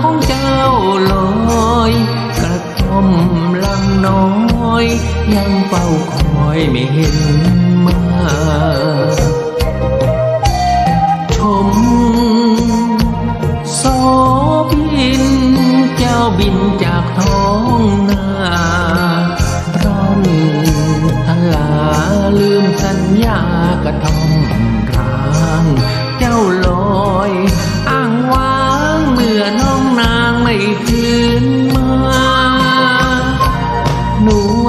ของเจ้าลอยกระทมลังน้อย ยังเฝ้าคอยไม่เห็นมาชมโซบิน เจ้าบินจากท้องนาร่อนทลาลืมสัญญากระท่ม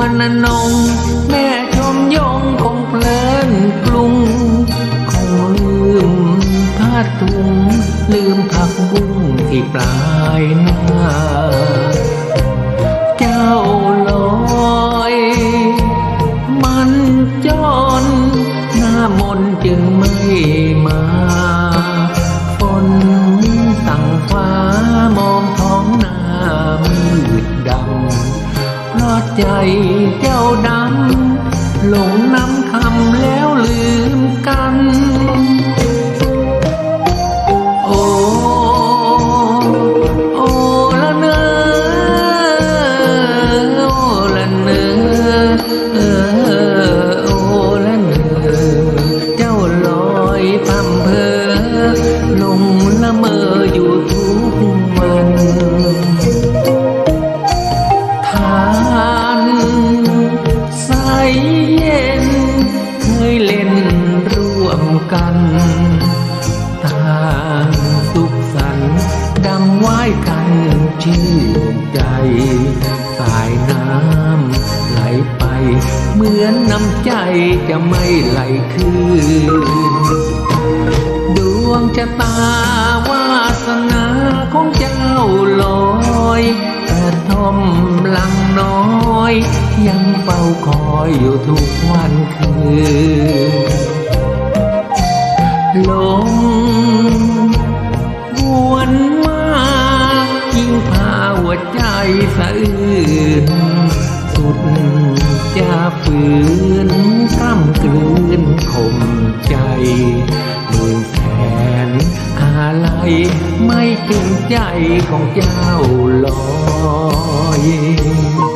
วลนง แม่ชมยงคงเพลินปรุง คงลืมผ้าถุงลืมผักบุ้งที่ปลายนาเจ้าลอย มันจอนหน้ามนจึงไม่มาฝนสั่งฟ้ามองท้องนามืดดำเพราะใจ เย็น เคยเล่นร่วมกันต่างสุขสันต์ดำไหว้กันชื่นใจ สายน้ำไหลไป เหมือนน้ำใจจะไม่ไหลคืน ดวงชะตาวาสนาของเจ้าลอย ระทมลังน้อย ยังเฝ้าคอยอยู่ทุกวันคืนลมวนมายิ่งพาหัวใจสะอื้นสุดจะฝืนกล้ำกลืนข่มใจมื่นแสนอะไรไม่ถึงใจของเจ้าลอ ย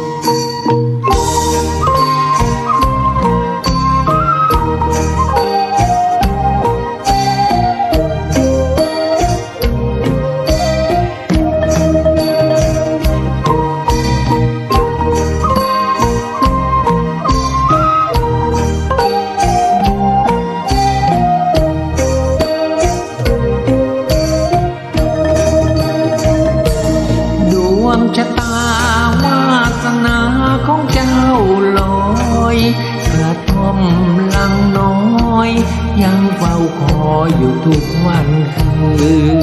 ยังเฝ้าคอยอยู่ทุกวันคืน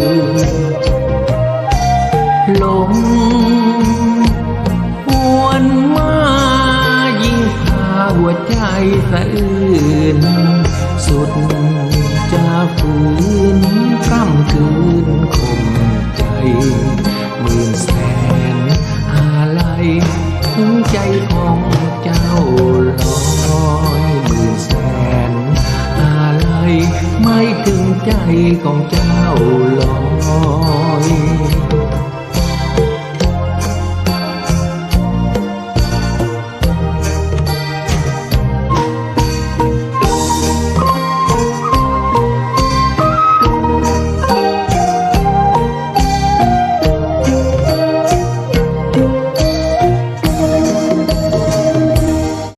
ลงหวนมายิ่งพาหัวใจสะอื้นสุดจะฝืนกล้ำคืน ใจของเจ้าลอย